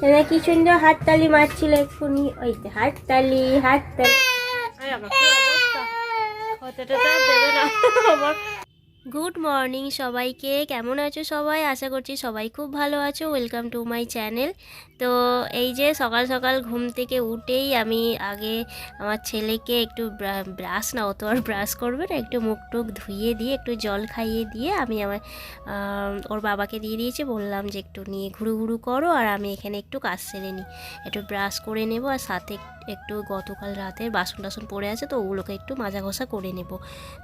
ছেলে কি সুন্দর হাততালি মারছিল এক্ষুনি। ওই হাততালি হাততালি। হাততালি গুড মর্নিং সবাইকে। কেমন আছো সবাই? আশা করছি সবাই খুব ভালো আছো। ওয়েলকাম টু মাই চ্যানেল তো এই যে সকাল সকাল ঘুম থেকে উঠেই আমি আগে আমার ছেলেকে একটু ব্রাশ না অত আর ব্রাশ করবে না, একটু মুখ টুক ধুইয়ে দিয়ে, একটু জল খাইয়ে দিয়ে আমি আমার ওর বাবাকে দিয়ে দিয়েছি। বললাম যে একটু নিয়ে ঘুরু ঘুরু করো আর আমি এখানে একটু কাজ সেরে নিই। একটু ব্রাশ করে নেব আর সাথে একটু গতকাল রাতে বাসন টাসন পড়ে আছে, তো ওগুলোকে একটু মাজা ঘষা করে নেব।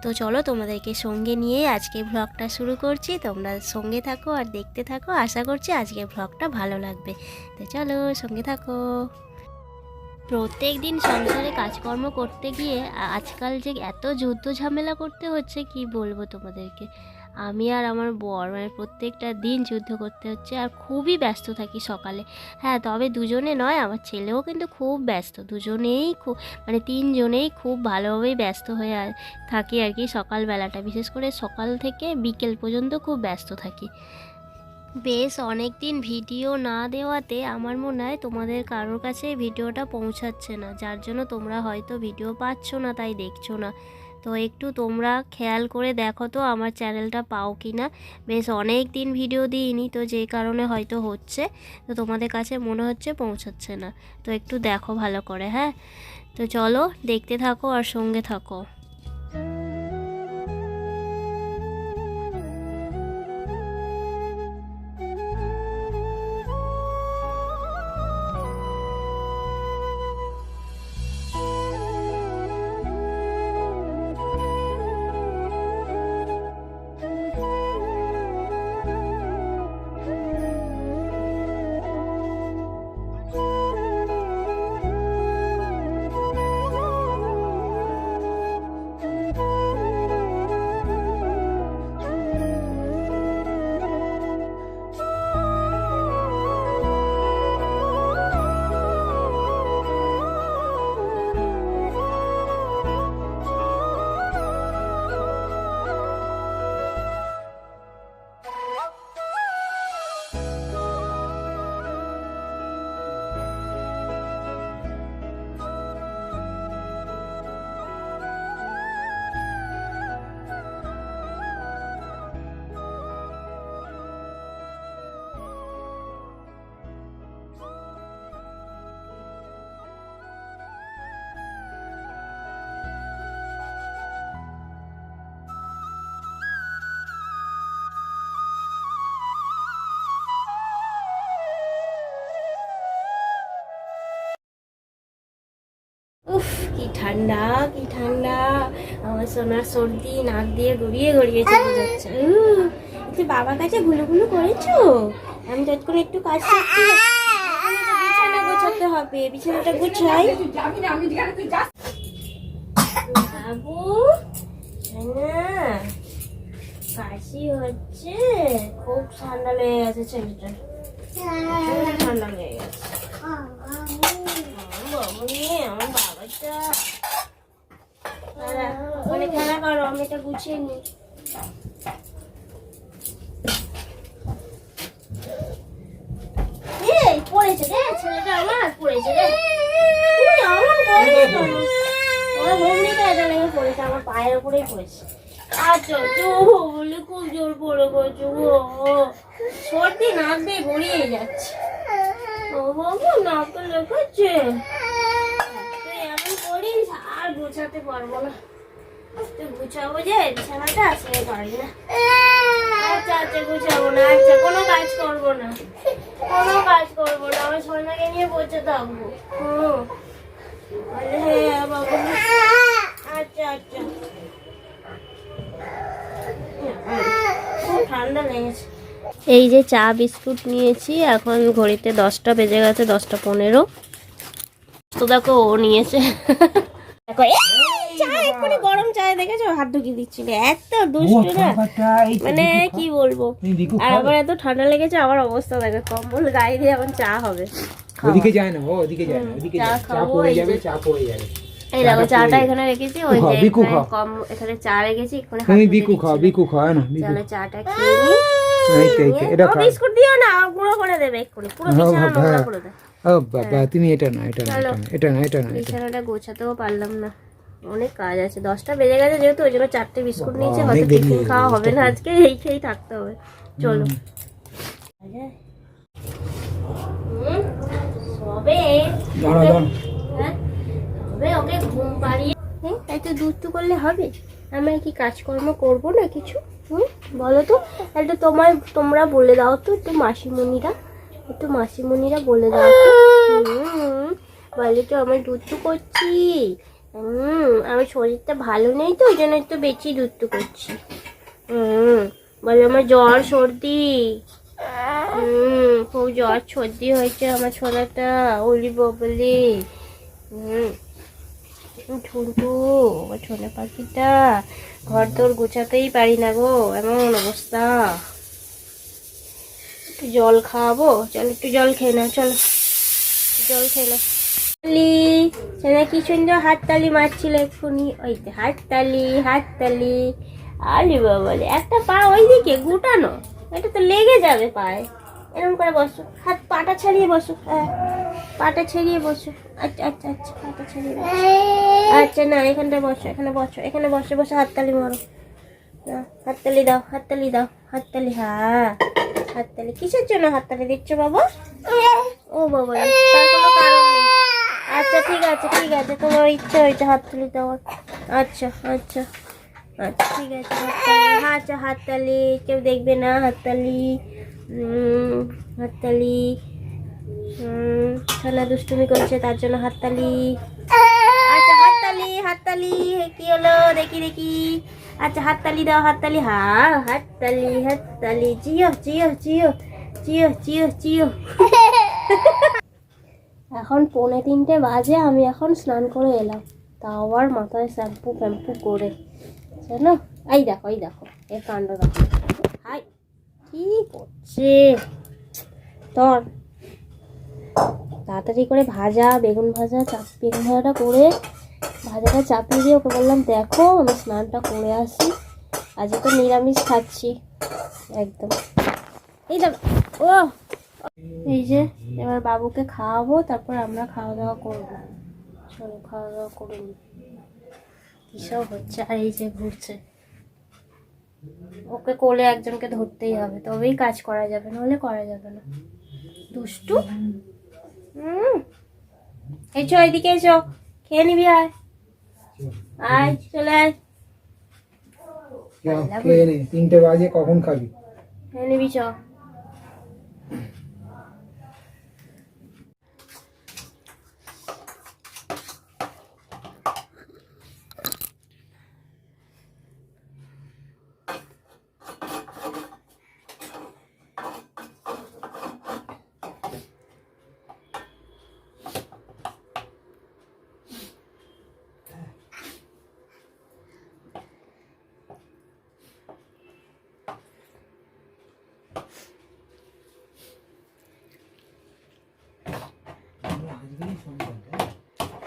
তো চলো তোমাদেরকে সঙ্গে নিয়ে আজকে ভ্লগটা শুরু করছি। তোমরা সঙ্গে থাকো আর দেখতে থাকো। আশা করছি আজকে ভ্লগটা ভালো লাগবে। তো চলো সঙ্গে থাকো। প্রত্যেক দিন সংসারে কাজকর্ম করতে গিয়ে আজকাল যে এত যুদ্ধ ঝামেলা করতে হচ্ছে, কি বলব তোমাদেরকে? আমি আর আমার বর মানে প্রত্যেকটা দিন যুদ্ধ করতে হচ্ছে আর খুবই ব্যস্ত থাকি সকালে। হ্যাঁ তবে দুজনে নয়, আমার ছেলেও কিন্তু খুব ব্যস্ত। দুজনেই খুব মানে তিনজনেই খুব ভালোভাবেই ব্যস্ত হয়ে থাকি আর কি সকালবেলাটা। বিশেষ করে সকাল থেকে বিকেল পর্যন্ত খুব ব্যস্ত থাকি। বেশ অনেক দিন ভিডিও না দেওয়াতে আমার মনে হয় তোমাদের কারোর কাছে ভিডিওটা পৌঁছাচ্ছে না। যার জন্য তোমরা হয়তো ভিডিও পাচ্ছ না, তাই দেখছ না। তো একটু তোমরা খেয়াল করে দেখো তো আমার চ্যানেলটা পাও কি না বেশ অনেক দিন ভিডিও দিইনি তো যে কারণে হয়তো হচ্ছে, তো তোমাদের কাছে মনে হচ্ছে পৌঁছাচ্ছে না। তো একটু দেখো ভালো করে হ্যাঁ? তো চলো দেখতে থাকো আর সঙ্গে থাকো। ঠান্ডা কি ঠান্ডা? আমার সোনার সর্দি নাক দিয়ে গড়িয়ে গড়িয়ে চলে যাচ্ছে। একটু বাবার কাছে গুলো গুলো করেছ? আমি তৎক্ষণ একটু কাজ করছি। বিছানা গোছাতে হবে বিছানাটা গুছাই। বাবু কাশি হচ্ছে। খুব ঠান্ডা লেগে গেছে ছেলেটার। ঠান্ডা লেগে গেছে। বাবু নিয়ে। বাবাটা খেলা আমি পড়েছে আমার পায়ের উপরেই পড়েছে। আচ্ছা তো বলে, খুব জোর পড়ে সর্দি, নাক দিয়ে গড়িয়ে যাচ্ছে। ও বাবু, নাকে লেগেছে তুই এমন করিস আর গোছাতে পারব না। গুছাবো যে, বিছানাটা আচ্ছা আচ্ছা না আচ্ছা কোনো কাজ করব না। কোনো কাজ করব হ্যাঁ আচ্ছা ঠান্ডা লেগেছে। এই যে চা, বিস্কুট নিয়েছি, এখন ঘড়িতে দশটা বেজে গেছে, দশটা পনেরো। তো দেখো, ও নিয়েছে। চা এক্ষুনি গরম চা দেখেছ? হাত ঢুকিয়ে দিচ্ছিল এত দুষ্টু না। মানে কি বলব? আর আবার এত ঠান্ডা লেগেছে আমার অবস্থা দেখো কম্বল গায়ে দিয়ে এখন চা হবে। ওদিকে যায় না ও ওদিকে যায় না ওদিকে চা খাব, পড়ে যাবে চা পড়ে যাবে। এই দেখো চাটা এখানে রেখেছি ওই যে বিকু এখানে খাও। কম এখানে চা রেখেছি এখানে হাত তুমি বিকু খাও বিকু খাও না চলো চাটা খেয়ে এটা বিস্কুট দিও না গুঁড়ো করে দেবে এক্ষুনি পুরো বিছানা বাবা। করে দেবে ও বাবা তুমি এটা না এটা না এটা না এটা না বিছানাটা গোছাতেও পারলাম না। অনেক কাজ আছে। দশটা বেজে গেছে যেহেতু ওই জন্য চারটে বিস্কুট নিয়েছে হয়তো টিফিন খাওয়া হবে না আজকে এই খেয়েই থাকতে হবে। চলো। হ্যাঁ ওকে ঘুম পাড়িয়ে হ্যাঁ তাই তো দুধ করলে হবে। আমরা কি কাজকর্ম করব না কিছু? হুম বলো তো। একটু তোমার তোমরা বলে দাও তো একটু মাসিমণিরা। একটু মাসিমণিরা বলে দাও। তো বলে তো আমি দুধ করছি। হুম, আমার শরীরটা ভালো নেই তো, ওই জন্য একটু বেশি দুধ তো করছি। হুম, বলে আমার জ্বর সর্দি। হুম, খুব জ্বর সর্দি হয়েছে আমার ছোলাটা অলি ববলি। হুম ঝুন্টু আমার ছোলা পাখিটা। ঘর তোর গোছাতেই পারি না গো, এমন অবস্থা। একটু জল খাওয়াবো। চল, একটু জল খেয়ে নাও, চলো। জল খেয়ে নাও। তালি সেনা কি সুন্দর হাততালি মারছিল এক্ষুনি। ওই হাততালি হাততালি। আলি বাবালে একটা পা ওইদিকে গুটানো। এটা তো লেগে যাবে পায়ে। এরকম করে বসো। হাত, পাটা ছাড়িয়ে বসো। হ্যাঁ পাটা ছাড়িয়ে বসো। আচ্ছা আচ্ছা আচ্ছা পাটা ছাড়িয়ে আচ্ছা না, এখানটা বসো, এখানে বসো, এখানে বসে বসে হাততালি মারো। হাততালি দাও হাততালি দাও, হাততালি হ্যাঁ। হাততালি? কিসের জন্য হাততালি দিচ্ছ বাবা? ও বাবা তার কোনো কারণ নেই। আচ্ছা ঠিক আছে ঠিক আছে তোমার ইচ্ছে হয়েছে হাততালি দেওয়ার। আচ্ছা আচ্ছা আচ্ছা ঠিক আছে হাততালি। আচ্ছা হাততালি। কেউ দেখবে না হাততালি। হাততালি। সোনা দুষ্টুমি করছে তার জন্য হাততালি। আচ্ছা হাততালি হাততালি। কি হলো? দেখি দেখি। আচ্ছা হাততালি দাও, হাততালি। হা হাততালি হাততালি। জিও জিও জিও জিও জিও জিও এখন পৌনে তিনটে বাজে, আমি এখন স্নান করে এলাম। তা আবার মাথায় শ্যাম্পু ফ্যাম্পু করে। জানো? এই দেখো এই দেখো এর কাণ্ড দেখো। হাই, কি করছে? তোর তাড়াতাড়ি করে ভাজা, বেগুন ভাজা, চাপ বেগুন ভাজাটা করে ভাজাটা চাপিয়ে দিয়ে ওকে বললাম, দেখো আমি স্নানটা করে আসি। আজকে তো নিরামিষ খাচ্ছি। একদম। এই দেখো ও, এই যে, এবার বাবুকে খাওয়াবো, তারপর আমরা খাওয়া দাওয়া করব। চলো খাওয়া দাওয়া করে নি। কিসব হচ্ছে, আর এই যে ঘুরছে। ওকে কোলে একজনকে ধরতেই হবে, তবেই কাজ করা যাবে, নাহলে করা যাবে না। দুষ্টু? হুম। এসো, এদিকে এসো। খেয়ে নিবি আয়। আয় চলে তিনটে বাজে কখন খাবি? এনে নিবি চ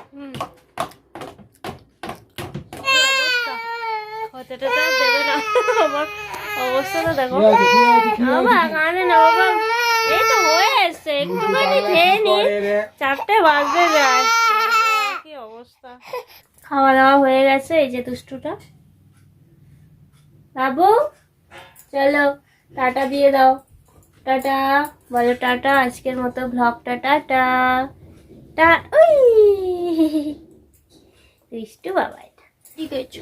হুম হতেটা তো দেবে না। আমার অবস্থাটা দেখো? বাবা কানে না বাবা। এই তো হয়ে এসছে। একটুখানি খেয়ে নি। চারটে যায় কি অবস্থা? খাওয়া দাওয়া হয়ে গেছে এই যে দুষ্টুটা। বাবু চলো টাটা দিয়ে দাও। টাটা। বলো টাটা আজকের মতো ব্লগটা টাটা। টা উই! দুষ্টু বাবা ঠিক আছে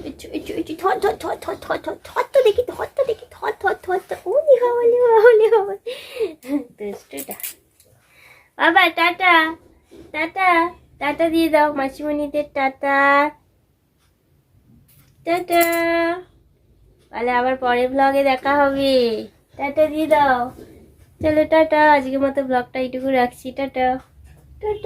ধর ধর ধর ধর ধর তো দেখি ধর তো দেখি ধর ধর ধর ধর ওলি হাওয়ালি হাওয়ালি হাওয়ালি দুষ্টুটা বাবা টাটা টাটা টাটা দিয়ে দাও মাসিমণিদের টাটা টাটা তাহলে আবার পরের ব্লগে দেখা হবে টাটা দিয়ে দাও চলো টাটা আজকের মতো ব্লগটা এইটুকু রাখছি টাটা টাটা